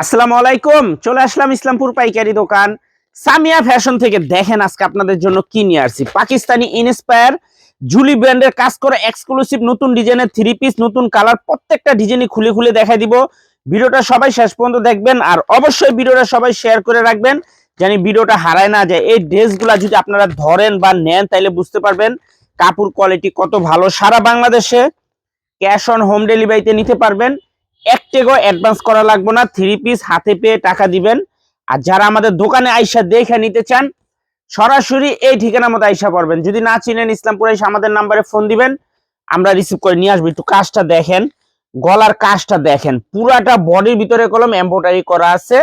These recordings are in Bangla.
আসসালামু আলাইকুম, চলে আসলাম ইসলামপুর পাইকারি দোকান। সামিয়া ফ্যাশন থেকে দেখেন আজকে আপনাদের জন্য কি নিয়ে আসছি। পাকিস্তানি ইনস্পায়ার জুলি ব্র্যান্ডের কাজ করে এক্সক্লুসিভ নতুন ডিজাইনের থ্রি পিস নতুন কালার প্রত্যেকটা ডিজাইনই খুলে খুলে দেখাই দিব। ভিডিওটা সবাই শেষ পর্যন্ত দেখবেন আর অবশ্যই ভিডিওটা সবাই শেয়ার করে রাখবেন জানি ভিডিওটা হারায় না যায়। এই ড্রেসগুলা যদি আপনারা ধরেন বা নেন, তাইলে বুঝতে পারবেন কাপড় কোয়ালিটি কত ভালো। সারা বাংলাদেশে ক্যাশ অন হোম ডেলিভারিতে নিতে পারবেন। এক টেগো অ্যাডভান্স করা লাগবে না থ্রি পিস হাতে পেয়ে টাকা দিবেন। আর যারা আমাদের দোকানে আইসা দেখে নিতে চান, সরাসরি এই ঠিকানা মতো আইসা পড়বেন। যদি না চিনেন ইসলামপুরে এসে আমাদের নাম্বারে ফোন দিবেন, আমরা রিসিভ করে নিয়ে আসব। একটু কাজটা দেখেন, গলার কাজটা দেখেন। পুরাটা বডির ভিতরে কলম এম্ব্রয়ডারি করা আছে।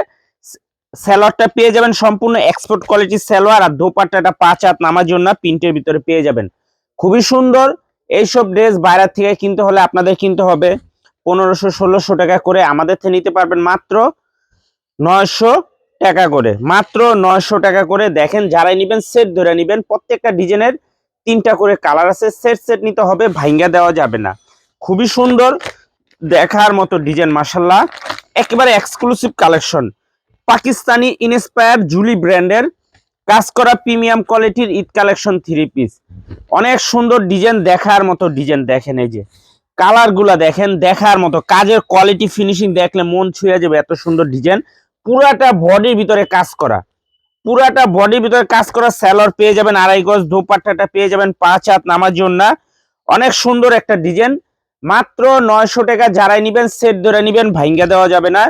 স্যালোয়ারটা পেয়ে যাবেন সম্পূর্ণ এক্সপোর্ট কোয়ালিটির স্যালোয়ার আর দোপাট্টাটা পাঁচ হাত নামার জন্য প্রিন্টের ভিতরে পেয়ে যাবেন। খুবই সুন্দর, এইসব ড্রেস বাইরের থেকে কিনতে হলে আপনাদের কিনতে হবে। পনেরোশো, ষোলোশো টাকা করে আমাদের থেকে নিতে পারবেন মাত্র নয়শো টাকা করে। মাত্র নয়শো টাকা করে দেখেন যারাই নিবেন সেট ধরে নিবেন। প্রত্যেকটা ডিজাইনের তিনটা করে কালার আছে। সেট সেট নিতে হবে ভাঙ্গা দেওয়া যাবে না। খুবই সুন্দর দেখার মতো ডিজাইন মাসাল্লাহ একেবারে এক্সক্লুসিভ কালেকশন পাকিস্তানি ইনস্পায়ার জুলি ব্র্যান্ডের কাজ করা প্রিমিয়াম কোয়ালিটির ঈদ কালেকশন থ্রি পিস অনেক সুন্দর ডিজাইন দেখার মতো ডিজাইন দেখেন এই যে। কালারগুলা দেখেন, দেখার মতো। কাজের কোয়ালিটি ফিনিশিং দেখলে মন ছুঁয়ে যাবে এত সুন্দর ডিজাইন পুরাটা বডির ভিতরে কাজ করা। পুরাটা বডির ভিতরে কাজ করা স্যালোর পেয়ে যাবেন আড়াই গজ দোপাট্টাটা পেয়ে যাবেন পাঁচ হাত নামার জন্য। অনেক সুন্দর একটা ডিজাইন মাত্র নয়শো টাকা যারাই নিবেন সেট ধরে নিবেন, ভাঙ্গা দেওয়া যাবে না।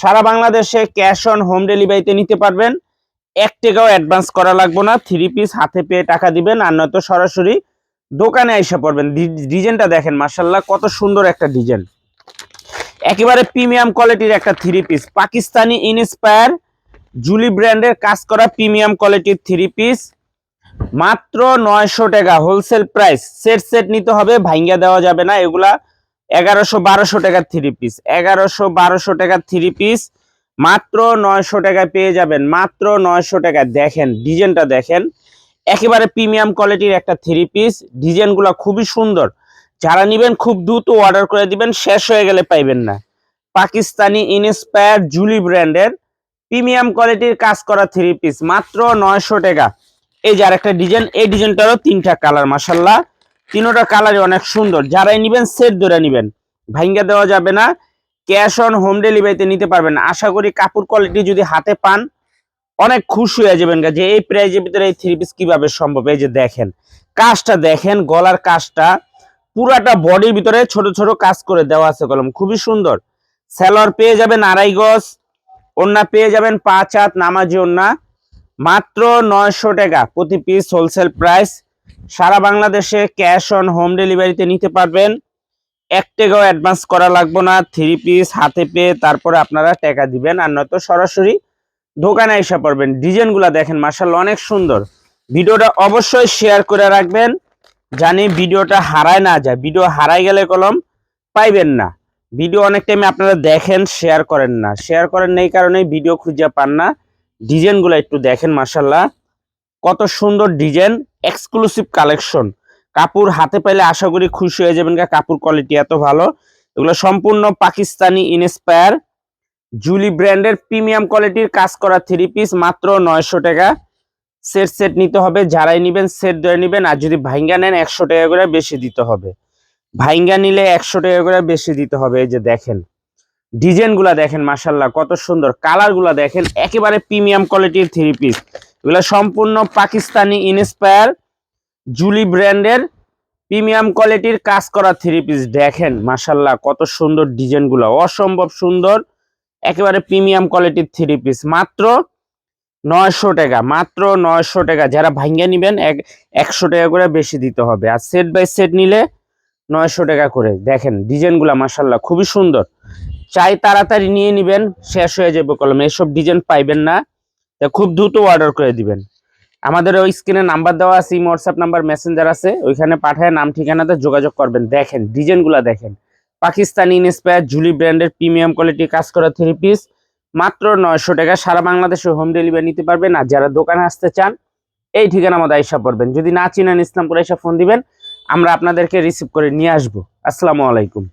সারা বাংলাদেশে ক্যাশ অন হোম ডেলিভারিতে নিতে পারবেন। এক টাকাও অ্যাডভান্স করা লাগবে না। থ্রি পিস হাতে পেয়ে টাকা দিবেন। আর নয়তো সরাসরি দোকানে এসে পড়বেন। ডিজাইনটা দেখেন মার্শাল্লাহ কত সুন্দর একটা ডিজাইন। একেবারে প্রিমিয়াম কোয়ালিটির একটা থ্রি পিস। পাকিস্তানি ইনস্পায়ার জুলি ব্র্যান্ডের কাজ করা প্রিমিয়াম কোয়ালিটির থ্রি পিস। মাত্র নয়শো টাকা, হোলসেল প্রাইস। সেট সেট নিতে হবে ভাঙ্গা দেওয়া যাবে না। এগুলা এগারোশো বারোশো টাকার থ্রি পিস। এগারোশো বারোশো টাকার থ্রি পিস। মাত্র নয়শো টাকায় পেয়ে যাবেন, মাত্র নয়শো টাকা দেখেন, ডিজাইনটা দেখেন। একেবারে প্রিমিয়াম কোয়ালিটির একটা থ্রি পিস ডিজাইনগুলো খুবই সুন্দর। যারা নিবেন খুব দ্রুত অর্ডার করে দিবেন, শেষ হয়ে গেলে পাইবেন না। পাকিস্তানি ইনস্পায়ার জুলি ব্র্যান্ডের প্রিমিয়াম কোয়ালিটির কাজ করা থ্রি পিস মাত্র নয়শো টাকা। এই যে আরেকটা ডিজাইন, এই ডিজাইনটারও তিনটা কালার মাসাল্লাহ তিনোটা কালারই অনেক সুন্দর। যারাই নিবেন সেট ধরে নিবেন। ভাঙ্গা দেওয়া যাবে না। ক্যাশ অন হোম ডেলিভারিতে নিতে পারবেন। আশা করি কাপড় কোয়ালিটি যদি হাতে পান অনেক খুশি হয়ে যাবেন যে এই প্রাইজের ভিতরে এই থ্রি পিস কীভাবে সম্ভব? এই যে দেখেন, কাজটা দেখেন, গলার কাজটা পুরাটা বডির ভিতরে ছোট ছোট কাজ করে দেওয়া আছে কলম। খুবই সুন্দর। স্যালোয়ার পেয়ে যাবেন আড়াই গজ ওন্না পেয়ে যাবেন পাঁচ হাত, নামাজি ওন্না মাত্র নয়শো টাকা প্রতি পিস হোলসেল প্রাইস সারা বাংলাদেশে ক্যাশ অন হোম ডেলিভারিতে নিতে পারবেন। এক টাকাও অ্যাডভান্স করা লাগবে না। থ্রি পিস হাতে পেয়ে তারপরে আপনারা টাকা দিবেন। আর নয়তো সরাসরি দোকানে এসে পড়বেন। ডিজাইনগুলো দেখেন মার্শাল অনেক সুন্দর। ভিডিওটা অবশ্যই শেয়ার করে রাখবেন। জানি ভিডিওটা হারায় না যায়। ভিডিও হারাই গেলে কলম পাইবেন না। ভিডিও অনেক টাইমে আপনারা দেখেন শেয়ার করেন না। শেয়ার করেন এই কারণেই ভিডিও খুঁজে পান না। ডিজাইনগুলো একটু দেখেন মার্শাল্লাহ কত সুন্দর ডিজাইন এক্সক্লুসিভ কালেকশন কাপড় হাতে পাইলে আশা করি খুশি হয়ে যাবেন কাপড় কোয়ালিটি এত ভালো। এগুলো সম্পূর্ণ পাকিস্তানি ইনস্পায়ার জুলি ব্র্যান্ডের প্রিমিয়াম কোয়ালিটির কাজ করা থ্রি পিস, মাত্র নয়শো টাকা। সেট সেট নিতে হবে, যারাই নিবেন সেট ধরে নিবেন, আর যদি ভাইঙ্গা নেন, একশো টাকা করে বেশি দিতে হবে। ভাইঙ্গা নিলে একশো টাকা করে বেশি দিতে হবে, এই যে দেখেন। ডিজাইনগুলা দেখেন মাসাল্লাহ কত সুন্দর। কালারগুলা দেখেন, একেবারে প্রিমিয়াম কোয়ালিটির থ্রি পিস। এগুলো সম্পূর্ণ পাকিস্তানি ইনস্পায়ার জুলি ব্র্যান্ডের প্রিমিয়াম কোয়ালিটির কাজ করা থ্রি পিস। দেখেন মাসাল্লাহ কত সুন্দর ডিজাইনগুলো অসম্ভব সুন্দর একেবারে প্রিমিয়াম কোয়ালিটির থ্রি পিস। মাত্র নয়শো টাকা, মাত্র নয়শো টাকা। যারা ভাঙ্গা নিবেন, এক, একশো টাকা করে বেশি দিতে হবে। আর সেট বাই সেট নিলে নয়শো টাকা করে। দেখেন, ডিজাইনগুলা মাসাল্লাহ খুবই সুন্দর। চাই তাড়াতাড়ি নিয়ে নিবেন, শেষ হয়ে যাবে কলম। এসব ডিজাইন পাইবেন না খুব দ্রুত অর্ডার করে দিবেন। আমাদের ওই স্ক্রিনে নাম্বার দেওয়া আছে হোয়াটসঅ্যাপ নাম্বার মেসেঞ্জার আছে। ওইখানে পাঠায়, নাম, ঠিকানাতে যোগাযোগ করবেন। দেখেন, ডিজাইনগুলা দেখেন। পাকিস্তানি ইনস্পায়ার জুলি ব্র্যান্ডের প্রিমিয়াম কোয়ালিটি কাজ করা থ্রি পিস। মাত্র নয়শো টাকা সারা বাংলাদেশে হোম ডেলিভারি নিতে পারবেন। আর যারা দোকানে আসতে চান, এই ঠিকানা মতো আইসা পড়বেন। যদি না চিনেন ইসলামপুর এসে ফোন দিবেন, আমরা আপনাদেরকে রিসিভ করে নিয়ে আসব। আসসালামু আলাইকুম।